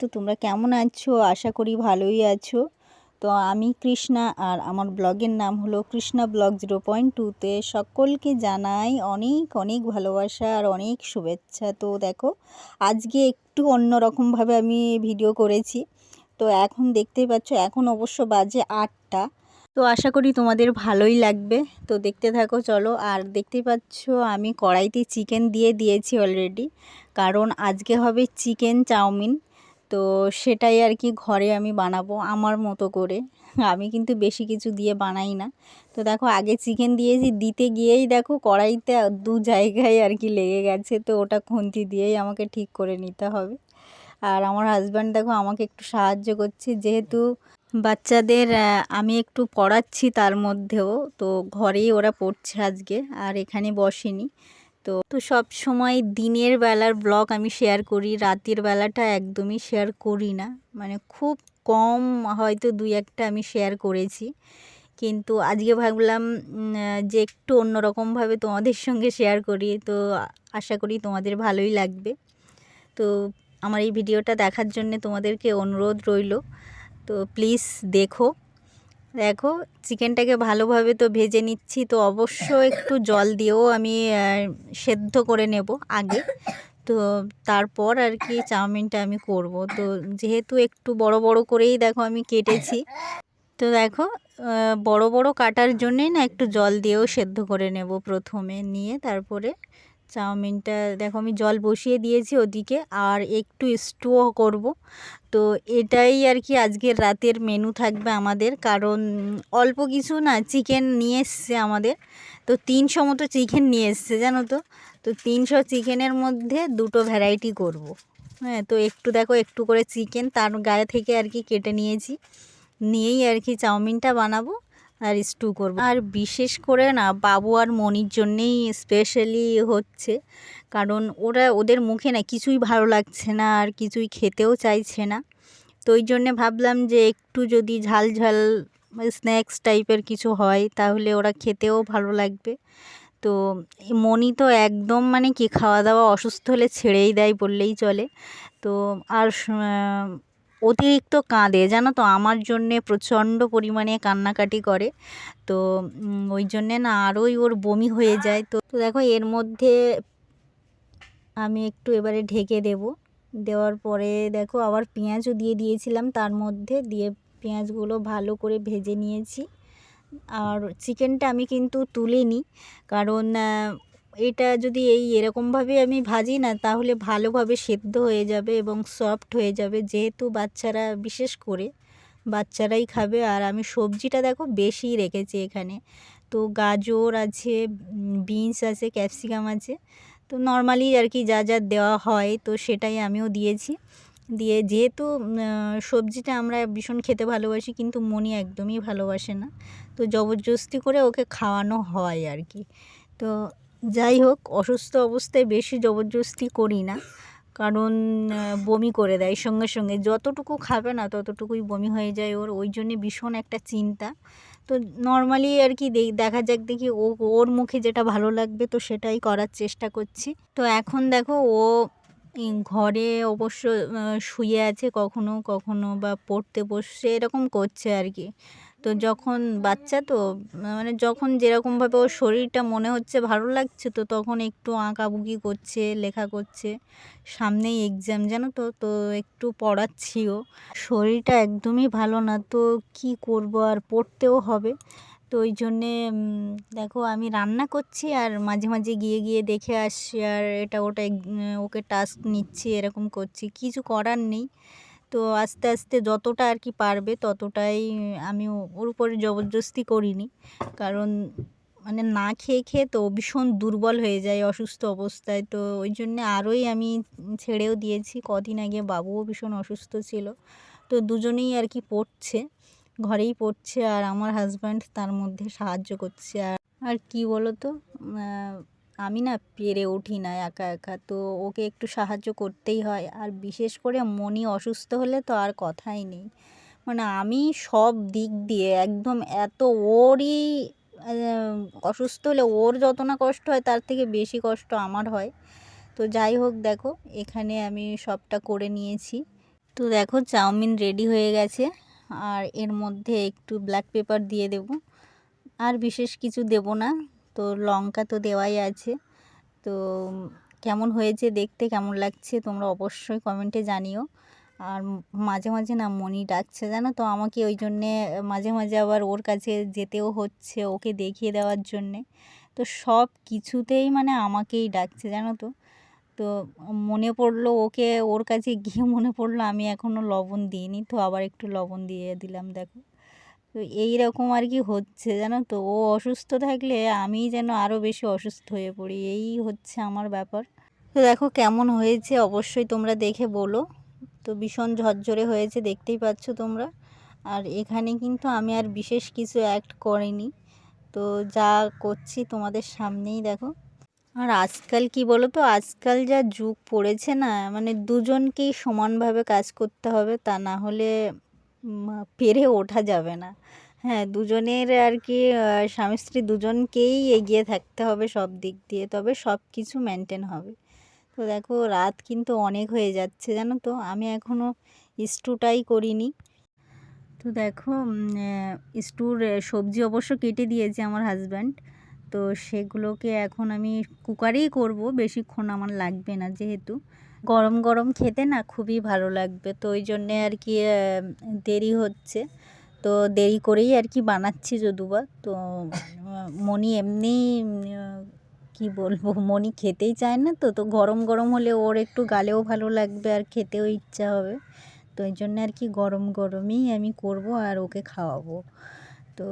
তো তোমরা কেমন আছো? আশা করি ভালোই আছো। তো আমি কৃষ্ণা আর আমার ব্লগের নাম হলো কৃষ্ণা ব্লগ জিরো পয়েন্ট টুতে সকলকে জানাই অনেক অনেক ভালোবাসা আর অনেক শুভেচ্ছা। তো দেখো, আজকে একটু অন্যরকমভাবে আমি ভিডিও করেছি। তো এখন দেখতেই পাচ্ছ, এখন অবশ্য বাজে আটটা। তো আশা করি তোমাদের ভালোই লাগবে। তো দেখতে থাকো, চলো। আর দেখতেই পাচ্ছ, আমি কড়াইতে চিকেন দিয়ে দিয়েছি অলরেডি কারণ আজকে হবে চিকেন চাউমিন। তো সেটাই আর কি ঘরে আমি বানাবো আমার মতো করে। আমি কিন্তু বেশি কিছু দিয়ে বানাই না। তো দেখো আগে চিকেন দিয়েছি, দিতে গিয়েই দেখো কড়াইতে দু জায়গায় আর কি লেগে গেছে, তো ওটা খুন্তি দিয়েই আমাকে ঠিক করে নিতে হবে। আর আমার হাজব্যান্ড দেখো আমাকে একটু সাহায্য করছে, যেহেতু বাচ্চাদের আমি একটু পড়াচ্ছি তার মধ্যেও, তো ঘরেই ওরা পড়ছে আজকে, আর এখানে বসেনি। তো তো সব সময় দিনের বেলার ব্লগ আমি শেয়ার করি, রাতের বেলাটা একদমই শেয়ার করি না। মানে খুব কম হয়তো দুই একটা আমি শেয়ার করেছি। কিন্তু আজকে ভাবলাম যে একটু অন্যরকমভাবে তোমাদের সঙ্গে শেয়ার করি। তো আশা করি তোমাদের ভালোই লাগবে। তো আমার এই ভিডিওটা দেখার জন্য তোমাদেরকে অনুরোধ রইল। তো প্লিজ দেখো। দেখো, চিকেনটাকে ভালোভাবে তো ভেজে নিচ্ছি, তো অবশ্য একটু জল দিয়েও আমি সেদ্ধ করে নেব আগে। তো তারপর আর কি চাউমিনটা আমি করব। তো যেহেতু একটু বড় বড় করেই দেখো আমি কেটেছি, তো দেখো বড় বড় কাটার জন্যেই না একটু জল দিয়েও সেদ্ধ করে নেব প্রথমে নিয়ে, তারপরে চাউমিনটা, দেখো আমি জল বসিয়ে দিয়েছি ওদিকে আর একটু স্টুও করব। তো এটাই আর কি আজকের রাতের মেনু থাকবে আমাদের। কারণ অল্প কিছু না চিকেন নিয়ে এসছে আমাদের। তো তিনশো মতো চিকেন নিয়ে এসছে, জানো তো? তো তিনশো চিকেনের মধ্যে দুটো ভ্যারাইটি করব। হ্যাঁ তো একটু দেখো, একটু করে চিকেন তার গায়ে থেকে আর কি কেটে নিয়েছি। নিয়েই আর কি চাউমিনটা বানাবো। আর স্টু করব। আর বিশেষ করে না, বাবু আর মনির জন্যেই স্পেশালি হচ্ছে। কারণ ওরা, ওদের মুখে না কিছুই ভালো লাগছে না, আর কিছুই খেতেও চাইছে না। তো ওই জন্যে ভাবলাম যে একটু যদি ঝাল ঝাল স্ন্যাক্স টাইপের কিছু হয়, তাহলে ওরা খেতেও ভালো লাগবে। তো মনি তো একদম মানে কি, খাওয়া দাওয়া অসুস্থ হলে ছেড়েই দেয় বললেই চলে। তো আর অতিরিক্ত কাঁদে, জানো তো? আমার জন্যে প্রচণ্ড পরিমাণে কান্নাকাটি করে। তো ওই জন্যে না আরোই ওর বমি হয়ে যায়। তো তো দেখো, এর মধ্যে আমি একটু এবারে ঢেকে দেব। দেওয়ার পরে দেখো, আবার পেঁয়াজও দিয়ে দিয়েছিলাম তার মধ্যে। দিয়ে পেঁয়াজগুলো ভালো করে ভেজে নিয়েছি। আর চিকেনটা আমি কিন্তু তুলে নিই কারণ এটা যদি এই এরকমভাবে আমি ভাজি না, তাহলে ভালোভাবে সেদ্ধ হয়ে যাবে এবং সফট হয়ে যাবে যেহেতু বাচ্চারা, বিশেষ করে বাচ্চারাই খাবে। আর আমি সবজিটা দেখো বেশি রেখেছি এখানে। তো গাজর আছে বিনস আছে, ক্যাপসিকাম আছে। তো নর্মালি আর কি যা যা দেওয়া হয়, তো সেটাই আমিও দিয়েছি। দিয়ে যেহেতু সবজিটা আমরা ভীষণ খেতে ভালোবাসি, কিন্তু মনি একদমই ভালোবাসে না। তো জবরদস্তি করে ওকে খাওয়ানো হয় আর কি। তো যাই হোক, অসুস্থ অবস্থায় বেশি জবরদস্তি করি না। কারণ বমি করে দেয় সঙ্গে সঙ্গে। যতটুকু খাবে না, ততটুকুই বমি হয়ে যায় ওর। ওই জন্যে ভীষণ একটা চিন্তা। তো নর্মালি আর কি দেখা যাক দেখি ও, ওর মুখে যেটা ভালো লাগবে তো সেটাই করার চেষ্টা করছি। তো এখন দেখো ও ঘরে অবশ্য শুয়ে আছে কখনো কখনো বা পড়তে বসছে, এরকম করছে আর কি। তো যখন বাচ্চা তো মানে যখন যেরকমভাবে ওর শরীরটা মনে হচ্ছে ভালো লাগছে তো তখন একটু আঁকাবুকি করছে, লেখা করছে। সামনেই এক্সাম জানো তো তো একটু পড়াচ্ছিও। শরীরটা একদমই ভালো না তো কি করব আর পড়তেও হবে। তো ওই জন্যে দেখো আমি রান্না করছি আর মাঝে মাঝে গিয়ে গিয়ে দেখে আসছি আর এটা ওটা ওকে টাস্ক নিচ্ছি, এরকম করছি। কিছু করার নেই। তো আস্তে আস্তে যতটা আর কি পারবে ততটাই আমি ওর উপরে জবরদস্তি করিনি। কারণ মানে না খেয়ে খেয়ে তো ভীষণ দুর্বল হয়ে যায় অসুস্থ অবস্থায়। তো ওই জন্যে আরোই আমি ছেড়েও দিয়েছি। কদিন আগে বাবুও ভীষণ অসুস্থ ছিল। তো দুজনেই আর কি পড়ছে, ঘরেই পড়ছে। আর আমার হাজব্যান্ড তার মধ্যে সাহায্য করছে। আর আর কী বলো তো আমি না পেরে উঠি না একা একা। তো ওকে একটু সাহায্য করতেই হয়। আর বিশেষ করে মনি অসুস্থ হলে তো আর কথাই নেই। মানে আমি সব দিক দিয়ে একদম এত ওরই অসুস্থ হলে ওর যত না কষ্ট হয়, তার থেকে বেশি কষ্ট আমার হয়। তো যাই হোক, দেখো, এখানে আমি সবটা করে নিয়েছি। তো দেখো, চাউমিন রেডি হয়ে গেছে। আর এর মধ্যে একটু ব্ল্যাক পেপার দিয়ে দেব। আর বিশেষ কিছু দেব না। তো লঙ্কা তো দেওয়াই আছে। তো কেমন হয়েছে দেখতে, কেমন লাগছে তোমরা অবশ্যই কমেন্টে জানিও। আর মাঝে মাঝে না মনি ডাকছে, জানো তো? আমাকে ওই জন্যে মাঝে মাঝে আবার ওর কাছে যেতেও হচ্ছে ওকে দেখিয়ে দেওয়ার জন্যে। তো সব কিছুতেই মানে আমাকেই ডাকছে, জানো তো? তো মনে পড়ল ওকে, ওর কাছে গিয়ে মনে পড়ল আমি এখনও লবণ দিইনি, তো আবার একটু লবণ দিয়ে দিলাম, দেখো। তো এই রকম আর কি হচ্ছে জানো তো? ও অসুস্থ থাকলে আমি যেন আরও বেশি অসুস্থ হয়ে পড়ি, এই হচ্ছে আমার ব্যাপার। তো দেখো কেমন হয়েছে অবশ্যই তোমরা দেখে বলো। তো ভীষণ ঝরঝরে হয়েছে, দেখতেই পাচ্ছ তোমরা। আর এখানে কিন্তু আমি আর বিশেষ কিছু অ্যাক্ট করিনি। তো যা করছি তোমাদের সামনেই দেখো। আর আজকাল কি বলো তো আজকাল যা যুগ পড়েছে না মানে দুজনকেই সমানভাবে কাজ করতে হবে তা না হলে পেরে ওঠা যাবে না। হ্যাঁ দুজনের আর কি স্বামী স্ত্রী দুজনকেই এগিয়ে থাকতে হবে সব দিক দিয়ে, তবে সব কিছু মেনটেন হবে। তো দেখো, রাত কিন্তু অনেক হয়ে যাচ্ছে, জানো তো? আমি এখনও স্টুটাই করিনি। তো দেখো স্টুর সবজি অবশ্য কেটে দিয়েছে আমার হাজব্যান্ড তো সেগুলোকে এখন আমি কুকারেই করব, বেশিক্ষণ আমার লাগবে না যেহেতু। গরম গরম খেতে না খুবই ভালো লাগবে। তো ওই জন্যে আর কি দেরি হচ্ছে। তো দেরি করেই আর কি বানাচ্ছি যদুবা তো মনি এমনি কি বলব মনি খেতেই চায় না তো তো গরম গরম হলে ওর একটু গালেও ভালো লাগবে আর খেতেও ইচ্ছা হবে। তো এই জন্য আর কি গরম, গরমই আমি করব আর ওকে খাওয়াবো। তো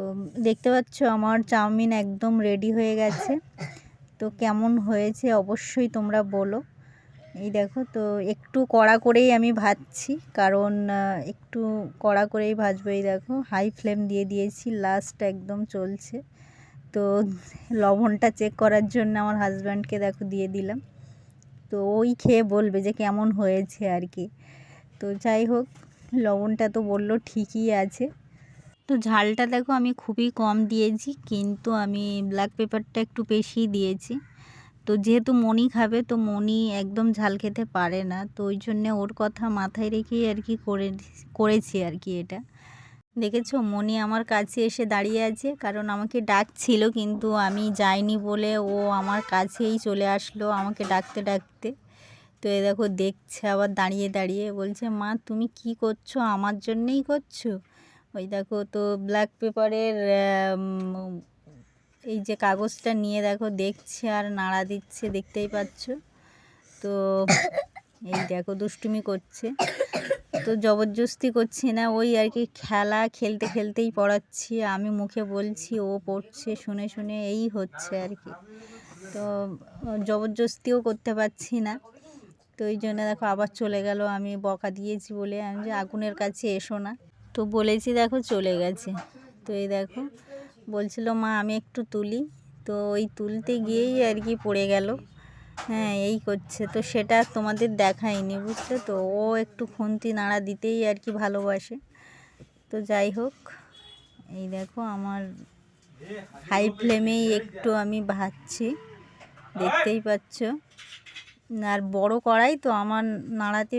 দেখতে পাচ্ছ আমার চাউমিন একদম রেডি হয়ে গেছে। তো কেমন হয়েছে অবশ্যই তোমরা বলো। এই দেখো তো, একটু কড়া করেই আমি ভাজছি, কারণ একটু কড়া করেই ভাজবো, এই দেখো হাই ফ্লেম দিয়ে দিয়েছি লাস্ট একদম চলছে। তো লবণটা চেক করার জন্য আমার হাজব্যান্ডকে দেখো দিয়ে দিলাম। তো ওই খেয়ে বলবে যে কেমন হয়েছে আর কি। তো যাই হোক, লবণটা তো বলল ঠিকই আছে। তো ঝালটা দেখো আমি খুবই কম দিয়েছি, কিন্তু আমি ব্ল্যাক পেপারটা একটু বেশি দিয়েছি। তো যেহেতু মনি খাবে, তো মনি একদম ঝাল খেতে পারে না। তো ওই জন্যে ওর কথা মাথায় রেখেই আর কি করে, করেছি আর কি এটা। দেখেছ? মনি আমার কাছে এসে দাঁড়িয়ে আছে, কারণ আমাকে ডাকছিল, কিন্তু আমি যাইনি বলে ও আমার কাছেই চলে আসলো আমাকে ডাকতে ডাকতে। তো এ দেখো, দেখছে আবার দাঁড়িয়ে দাঁড়িয়ে। বলছে, মা, তুমি কি করছ? আমার জন্যেই করছ? ওই দেখো, তো ব্ল্যাক পেপারের এই যে কাগজটা নিয়ে দেখো, দেখছে আর নাড়া দিচ্ছে, দেখতেই পাচ্ছ। তো এই দেখো, দুষ্টুমি করছে। তো জবরদস্তি করছি না, ওই আর কি খেলা খেলতে খেলতেই পড়াচ্ছি। আমি মুখে বলছি, ও পড়ছে, শুনে শুনে এই হচ্ছে আর কি। তো জবরদস্তিও করতে পারছি না। তো এই জন্য দেখো আবার চলে গেল, আমি বকা দিয়েছি বলে আমি যে আগুনের কাছে এসো না। তো বলেছি দেখো চলে গেছে। তো এই দেখো বলছিল, মা, আমি একটু তুলি। তো ওই তুলতে গিয়েই আর কি পড়ে গেল। হ্যাঁ এই করছে। তো সেটা তোমাদের দেখায়নি, বুঝলে তো? ও একটু খুন্তি নাড়া দিতেই আর কি ভালোবাসে। তো যাই হোক, এই দেখো আমার হাই ফ্লেমেই একটু আমি ভাজছি, দেখতেই পাচ্ছ। আর বড় কড়াই তো আমার নাড়াতে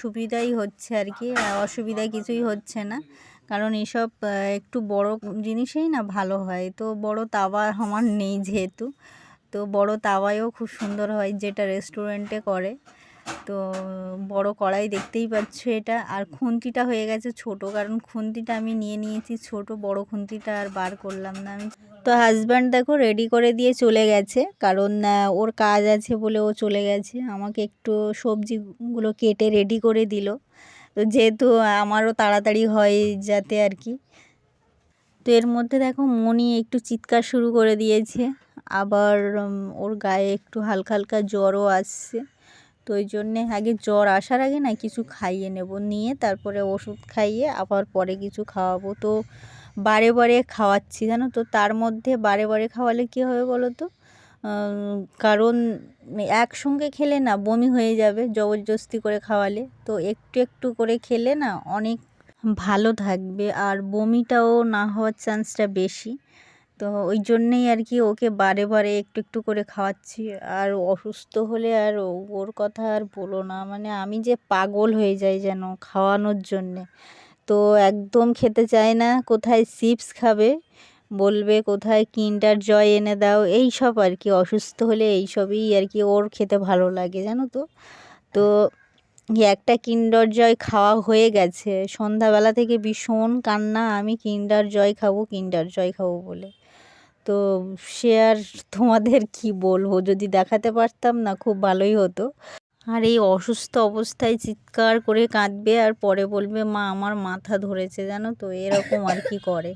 সুবিধাই হচ্ছে আর কি অসুবিধা কিছুই হচ্ছে না। কারণ এসব একটু বড় জিনিসেই না ভালো হয়। তো বড় তাওয়া আমার নেই যেহেতু। তো বড় তাওয়ায়ও খুব সুন্দর হয় যেটা রেস্টুরেন্টে করে। তো বড় কড়াই দেখতেই পাচ্ছ এটা। আর খুন্তিটা হয়ে গেছে ছোট, কারণ খুন্তিটা আমি নিয়ে নিয়েছি ছোট, বড় খুন্তিটা আর বার করলাম না আমি। তো হাজব্যান্ড দেখো রেডি করে দিয়ে চলে গেছে, কারণ ওর কাজ আছে বলে ও চলে গেছে। আমাকে একটু সবজিগুলো কেটে রেডি করে দিল। তো যেহেতু আমারও তাড়াতাড়ি হয় যাতে আর কি। তো এর মধ্যে দেখো মনি একটু চিৎকার শুরু করে দিয়েছে। আবার ওর গায়ে একটু হালকা হালকা জ্বরও আসছে। তো ওই জন্যে আগে জ্বর আসার আগে না কিছু খাইয়ে নেব। নিয়ে তারপরে ওষুধ খাইয়ে আবার পরে কিছু খাওয়াবো। তো বারে বারে খাওয়াচ্ছি, জানো তো? তার মধ্যে বারে বারে খাওয়ালে কী হবে বলো তো? কারণ একসঙ্গে খেলে না বমি হয়ে যাবে জবরদস্তি করে খাওয়ালে। তো একটু একটু করে খেলে না অনেক ভালো থাকবে আর বমিটাও না হওয়ার চান্সটা বেশি। তো ওই জন্যেই আর কি ওকে বারে বারে একটু একটু করে খাওয়াচ্ছি। আর অসুস্থ হলে আর ওর কথা আর বলো না মানে আমি যে পাগল হয়ে যাই যেন খাওয়ানোর জন্যে। তো একদম খেতে চায় না, কোথায় চিপস খাবে? বলবে, কোথায় কিন্ডার জয় এনে দাও। এই সব আর কি, অসুস্থ হলে এই সবই আর কি ওর খেতে ভালো লাগে, জানো তো? তো একটা কিন্ডার জয় খাওয়া হয়ে গেছে। সন্ধ্যাবেলা থেকে ভীষণ কান্না, আমি কিন্ডার জয় খাব, কিন্ডার জয় খাব বলে। তো সে আর তোমাদের কি বলব, যদি দেখাতে পারতাম না খুব ভালোই হতো। আর এই অসুস্থ অবস্থায় চিৎকার করে কাঁদবে আর পরে বলবে, মা, আমার মাথা ধরেছে জানো তো? এরকম আর কি করে।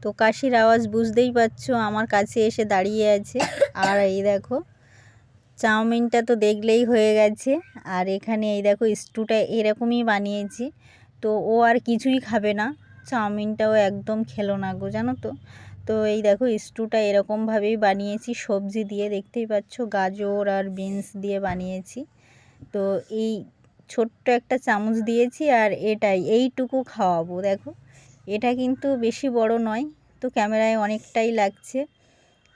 তো কাশির আওয়াজ বুঝতেই পারছ আমার কাছে এসে দাঁড়িয়ে আছে। আর এই দেখো, চাউমিনটা তো দেখলেই হয়ে গেছে। আর এখানে এই দেখো, স্টুটা এরকমই বানিয়েছি। তো ও আর কিছুই খাবে না। চাউমিনটাও একদম খেলো না গো, জানো তো। তো এই দেখো, স্টুটা এরকমভাবেই বানিয়েছি, সবজি দিয়ে, দেখতেই পাচ্ছ, গাজর আর বিনস দিয়ে বানিয়েছি। তো এই ছোট্ট একটা চামচ দিয়েছি আর এটাই, এইটুকু খাওয়াবো, দেখো। এটা কিন্তু বেশি বড় নয়, তো ক্যামেরায় অনেকটাই লাগছে,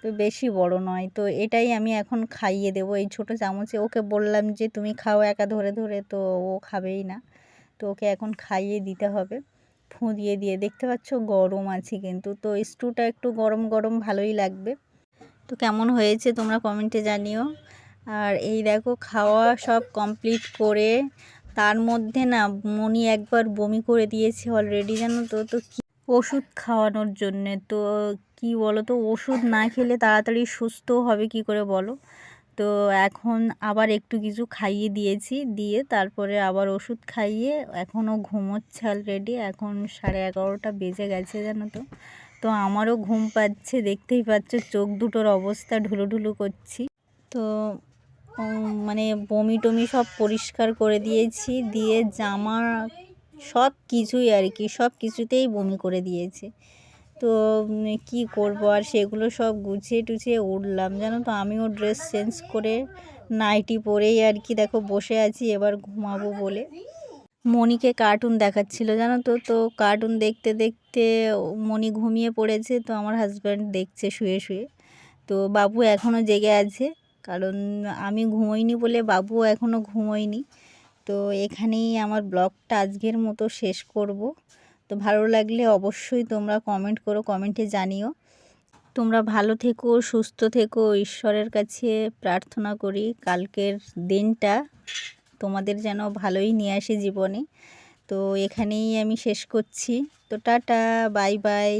তো বেশি বড় নয়, তো এটাই আমি এখন খাইয়ে দেবো, এই ছোটো চামচে। ওকে বললাম যে, তুমি খাও একা ধরে ধরে। তো ও খাবেই না, তো ওকে এখন খাইয়ে দিতে হবে ফুঁ দিয়ে দিয়ে। দেখতে পাচ্ছ গরম আছে কিন্তু, তো স্টুটা একটু গরম গরম ভালোই লাগবে। তো কেমন হয়েছে তোমরা কমেন্টে জানিও। আর এই দেখো, খাওয়া সব কমপ্লিট করে তার মধ্যে না মনি একবার বমি করে দিয়েছে অলরেডি জানো তো? তো কি ওষুধ খাওয়ানোর জন্যে, তো কি বলো তো ওষুধ না খেলে তাড়াতাড়ি সুস্থ হবে কি করে বলো? তো এখন আবার একটু কিছু খাইয়ে দিয়েছি, দিয়ে তারপরে আবার ওষুধ খাইয়ে এখনও ঘুমোচ্ছে অলরেডি এখন সাড়ে এগারোটা বেজে গেছে, জানো তো? তো আমারও ঘুম পাচ্ছে, দেখতেই পাচ্ছ, চোখ দুটোর অবস্থা ঢুলু ঢুলু করছি। তো মানে বমি টমি সব পরিষ্কার করে দিয়েছি, দিয়ে জামা সব কিছুই আর কি, সব কিছুতেই বমি করে দিয়েছে। তো কি করব আর সেগুলো সব গুছিয়ে টুছিয়ে উঠলাম। জানো তো, আমিও ড্রেস চেঞ্জ করে নাইটি পরেই আর কি দেখো বসে আছি, এবার ঘুমাবো বলে। মনিকে কার্টুন দেখাচ্ছিল, জানো তো তো কার্টুন দেখতে দেখতে মনি ঘুমিয়ে পড়েছে, তো আমার হাজব্যান্ড দেখছে শুয়ে শুয়ে। তো বাবু এখনও জেগে আছে। কারণ আমি ঘুমোইনি বলে বাবু এখনও ঘুমোয়নি তো এখানেই আমার ব্লগটা আজকের মতো শেষ করব। তো ভালো লাগলে অবশ্যই তোমরা কমেন্ট করো, কমেন্টে জানিও। তোমরা ভালো থেকো, সুস্থ থেকো, ঈশ্বরের কাছে প্রার্থনা করি কালকের দিনটা তোমাদের যেন ভালোই নিয়ে আসে জীবনে। তো এখানেই আমি শেষ করছি। তো টাটা, বাই বাই।